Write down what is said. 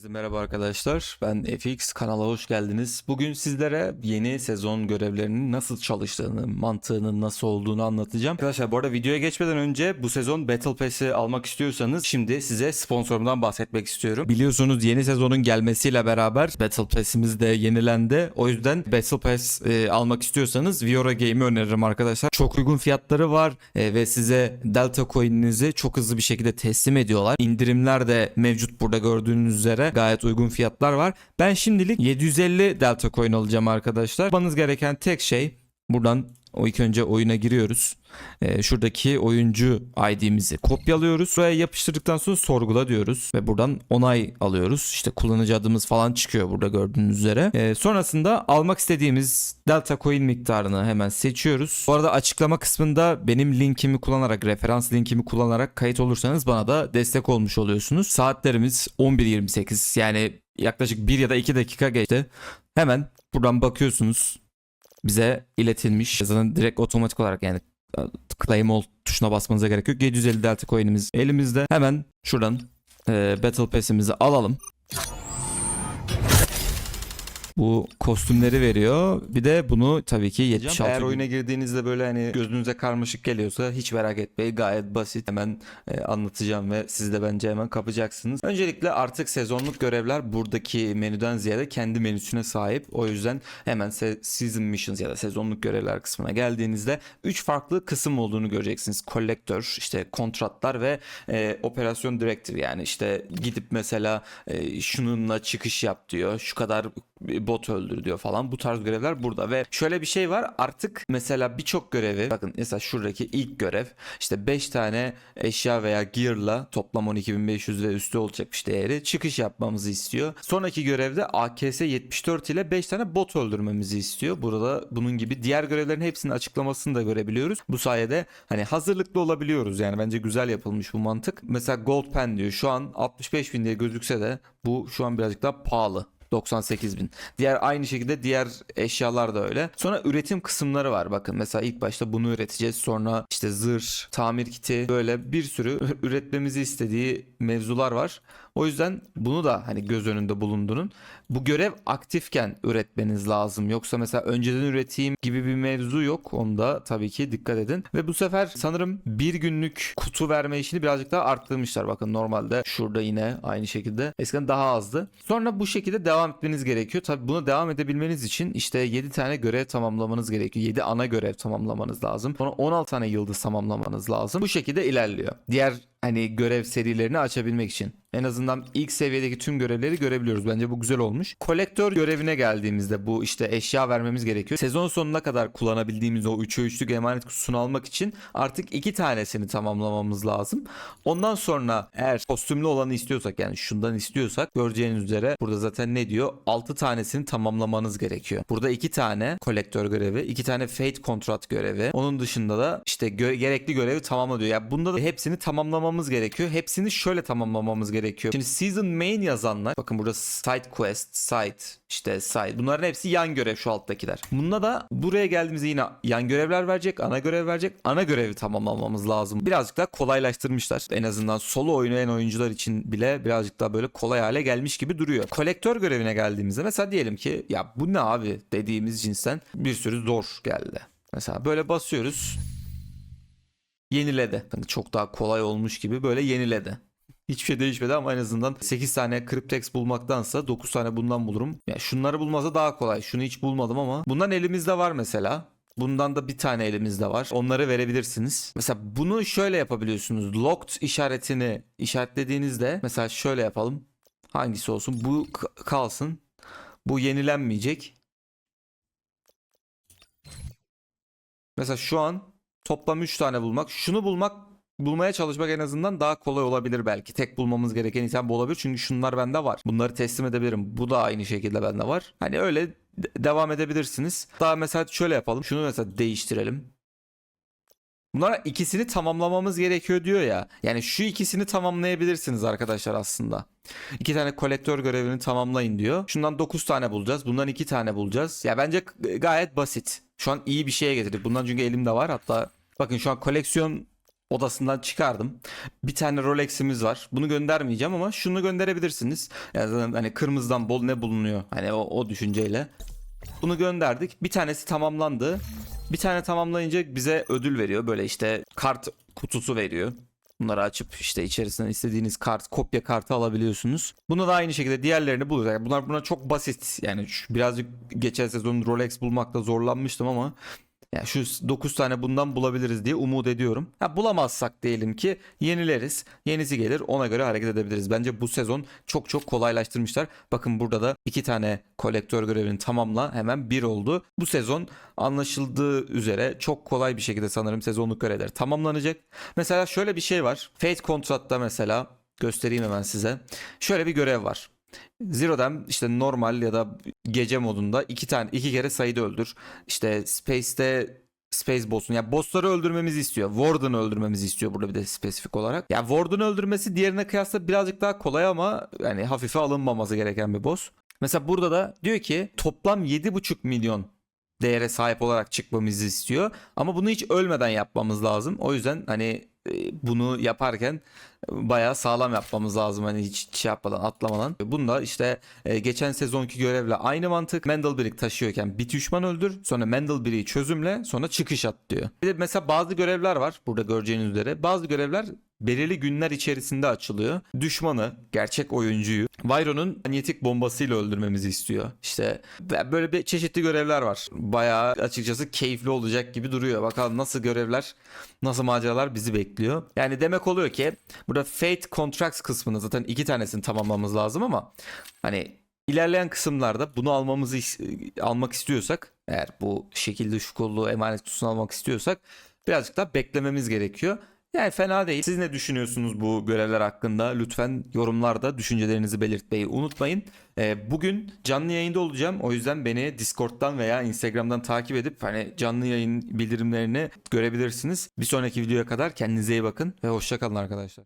Herkese merhaba arkadaşlar. Ben FX kanala hoş geldiniz. Bugün sizlere yeni sezon görevlerinin nasıl çalıştığını, mantığının nasıl olduğunu anlatacağım. Arkadaşlar bu arada videoya geçmeden önce bu sezon Battle Pass'i almak istiyorsanız şimdi size sponsorumdan bahsetmek istiyorum. Biliyorsunuz yeni sezonun gelmesiyle beraber Battle Pass'imiz de yenilendi. O yüzden Battle Pass e, almak istiyorsanız Viora Game'i öneririm arkadaşlar. Çok uygun fiyatları var e, ve size Delta Coin'inizi çok hızlı bir şekilde teslim ediyorlar. İndirimler de mevcut burada gördüğünüz üzere gayet uygun fiyatlar var. Ben şimdilik 750 Delta Coin alacağım arkadaşlar. Yapmanız gereken tek şey buradan o ilk önce oyuna giriyoruz. Ee, şuradaki oyuncu ID'mizi kopyalıyoruz. Buraya yapıştırdıktan sonra sorgula diyoruz. Ve buradan onay alıyoruz. İşte kullanıcı adımız falan çıkıyor burada gördüğünüz üzere. Ee, sonrasında almak istediğimiz Delta Coin miktarını hemen seçiyoruz. Bu arada açıklama kısmında benim linkimi kullanarak, referans linkimi kullanarak kayıt olursanız bana da destek olmuş oluyorsunuz. Saatlerimiz 11.28 yani yaklaşık 1 ya da 2 dakika geçti. Hemen buradan bakıyorsunuz bize iletilmiş. Zaten direkt otomatik olarak yani claim all tuşuna basmanıza gerek yok. 750 delta coin'imiz elimizde. Hemen şuradan e, battle pass'imizi alalım. Bu kostümleri veriyor. Bir de bunu tabii ki 76 Eğer oyuna girdiğinizde böyle hani gözünüze karmaşık geliyorsa hiç merak etmeyin. Gayet basit. Hemen e, anlatacağım ve siz de bence hemen kapacaksınız. Öncelikle artık sezonluk görevler buradaki menüden ziyade kendi menüsüne sahip. O yüzden hemen se- season missions ya da sezonluk görevler kısmına geldiğinizde 3 farklı kısım olduğunu göreceksiniz. Kolektör, işte kontratlar ve e, operasyon directive yani işte gidip mesela e, şununla çıkış yap diyor. Şu kadar bot öldür diyor falan. Bu tarz görevler burada ve şöyle bir şey var. Artık mesela birçok görevi bakın mesela şuradaki ilk görev işte 5 tane eşya veya gear'la toplam 12500 ve üstü olacakmış değeri çıkış yapmamızı istiyor. Sonraki görevde AKS 74 ile 5 tane bot öldürmemizi istiyor. Burada bunun gibi diğer görevlerin hepsinin açıklamasını da görebiliyoruz. Bu sayede hani hazırlıklı olabiliyoruz. Yani bence güzel yapılmış bu mantık. Mesela Gold Pen diyor. Şu an 65 bin diye gözükse de bu şu an birazcık daha pahalı. 98 bin. Diğer aynı şekilde diğer eşyalar da öyle. Sonra üretim kısımları var. Bakın mesela ilk başta bunu üreteceğiz. Sonra işte zırh, tamir kiti böyle bir sürü üretmemizi istediği mevzular var. O yüzden bunu da hani göz önünde bulundurun. Bu görev aktifken üretmeniz lazım. Yoksa mesela önceden üreteyim gibi bir mevzu yok. Onda tabii ki dikkat edin. Ve bu sefer sanırım bir günlük kutu verme işini birazcık daha arttırmışlar. Bakın normalde şurada yine aynı şekilde. Eskiden daha azdı. Sonra bu şekilde devam etmeniz gerekiyor. Tabii buna devam edebilmeniz için işte 7 tane görev tamamlamanız gerekiyor. 7 ana görev tamamlamanız lazım. Sonra 16 tane yıldız tamamlamanız lazım. Bu şekilde ilerliyor. Diğer hani görev serilerini açabilmek için. En azından ilk seviyedeki tüm görevleri görebiliyoruz. Bence bu güzel olmuş. Kolektör görevine geldiğimizde bu işte eşya vermemiz gerekiyor. Sezon sonuna kadar kullanabildiğimiz o 3'e 3'lük emanet kutusunu almak için artık iki tanesini tamamlamamız lazım. Ondan sonra eğer kostümlü olanı istiyorsak yani şundan istiyorsak göreceğiniz üzere burada zaten ne diyor? 6 tanesini tamamlamanız gerekiyor. Burada 2 tane kolektör görevi, 2 tane fate kontrat görevi. Onun dışında da işte gö- gerekli görevi tamamla diyor. Yani bunda da hepsini tamamlamamız gerekiyor. Hepsini şöyle tamamlamamız gerekiyor. Şimdi season main yazanlar bakın burada side quest, side işte side bunların hepsi yan görev şu alttakiler. Bunda da buraya geldiğimizde yine yan görevler verecek, ana görev verecek. Ana görevi tamamlamamız lazım. Birazcık daha kolaylaştırmışlar. En azından solo oynayan oyuncular için bile birazcık daha böyle kolay hale gelmiş gibi duruyor. Kolektör görevine geldiğimizde mesela diyelim ki ya bu ne abi dediğimiz cinsten bir sürü zor geldi. Mesela böyle basıyoruz. Yeniledi. Hani çok daha kolay olmuş gibi böyle yeniledi. Hiçbir şey değişmedi ama en azından 8 tane Cryptex bulmaktansa 9 tane bundan bulurum. Ya şunları bulması daha kolay. Şunu hiç bulmadım ama bundan elimizde var mesela. Bundan da bir tane elimizde var. Onları verebilirsiniz. Mesela bunu şöyle yapabiliyorsunuz. Locked işaretini işaretlediğinizde mesela şöyle yapalım. Hangisi olsun? Bu kalsın. Bu yenilenmeyecek. Mesela şu an toplam 3 tane bulmak. Şunu bulmak bulmaya çalışmak en azından daha kolay olabilir belki. Tek bulmamız gereken item bu olabilir. Çünkü şunlar bende var. Bunları teslim edebilirim. Bu da aynı şekilde bende var. Hani öyle de- devam edebilirsiniz. Daha mesela şöyle yapalım. Şunu mesela değiştirelim. Bunlar ikisini tamamlamamız gerekiyor diyor ya. Yani şu ikisini tamamlayabilirsiniz arkadaşlar aslında. İki tane kolektör görevini tamamlayın diyor. Şundan 9 tane bulacağız. Bundan 2 tane bulacağız. Ya bence gayet basit. Şu an iyi bir şeye getirdik. Bundan çünkü elimde var. Hatta bakın şu an koleksiyon odasından çıkardım. Bir tane Rolex'imiz var. Bunu göndermeyeceğim ama şunu gönderebilirsiniz. Yani hani kırmızıdan bol ne bulunuyor? Hani o, o düşünceyle. Bunu gönderdik. Bir tanesi tamamlandı. Bir tane tamamlayınca bize ödül veriyor. Böyle işte kart kutusu veriyor. Bunları açıp işte içerisinden istediğiniz kart, kopya kartı alabiliyorsunuz. Bunu da aynı şekilde diğerlerini buluyoruz. Yani bunlar buna çok basit. Yani birazcık geçen sezon Rolex bulmakta zorlanmıştım ama yani şu 9 tane bundan bulabiliriz diye umut ediyorum. Ha, bulamazsak diyelim ki yenileriz. Yenisi gelir ona göre hareket edebiliriz. Bence bu sezon çok çok kolaylaştırmışlar. Bakın burada da 2 tane kolektör görevini tamamla hemen 1 oldu. Bu sezon anlaşıldığı üzere çok kolay bir şekilde sanırım sezonluk görevler tamamlanacak. Mesela şöyle bir şey var. Fate Contract'ta mesela göstereyim hemen size. Şöyle bir görev var. Zero'dan işte normal ya da gece modunda iki tane iki kere sayıda öldür. İşte Space'te Space Boss'un yani bossları öldürmemizi istiyor. Warden'ı öldürmemizi istiyor burada bir de spesifik olarak. Ya yani Warden'ı öldürmesi diğerine kıyasla birazcık daha kolay ama yani hafife alınmaması gereken bir boss. Mesela burada da diyor ki toplam 7,5 milyon değere sahip olarak çıkmamızı istiyor. Ama bunu hiç ölmeden yapmamız lazım. O yüzden hani bunu yaparken bayağı sağlam yapmamız lazım hani hiç şey yapmadan atlamadan. Bunda işte e, geçen sezonki görevle aynı mantık. Mendel taşıyorken bir düşman öldür. Sonra Mendel çözümle sonra çıkış at diyor. Bir de mesela bazı görevler var burada göreceğiniz üzere. Bazı görevler belirli günler içerisinde açılıyor. Düşmanı, gerçek oyuncuyu Vyron'un manyetik bombasıyla öldürmemizi istiyor. İşte böyle bir çeşitli görevler var. Bayağı açıkçası keyifli olacak gibi duruyor. Bakalım nasıl görevler, nasıl maceralar bizi bekliyor. Yani demek oluyor ki burada Fate Contracts kısmını zaten iki tanesini tamamlamamız lazım ama hani ilerleyen kısımlarda bunu almamızı almak istiyorsak eğer bu şekilde şu kolluğu emanet kutusunu almak istiyorsak birazcık daha beklememiz gerekiyor. Yani fena değil. Siz ne düşünüyorsunuz bu görevler hakkında? Lütfen yorumlarda düşüncelerinizi belirtmeyi unutmayın. Ee, bugün canlı yayında olacağım. O yüzden beni Discord'dan veya Instagram'dan takip edip hani canlı yayın bildirimlerini görebilirsiniz. Bir sonraki videoya kadar kendinize iyi bakın ve hoşçakalın arkadaşlar.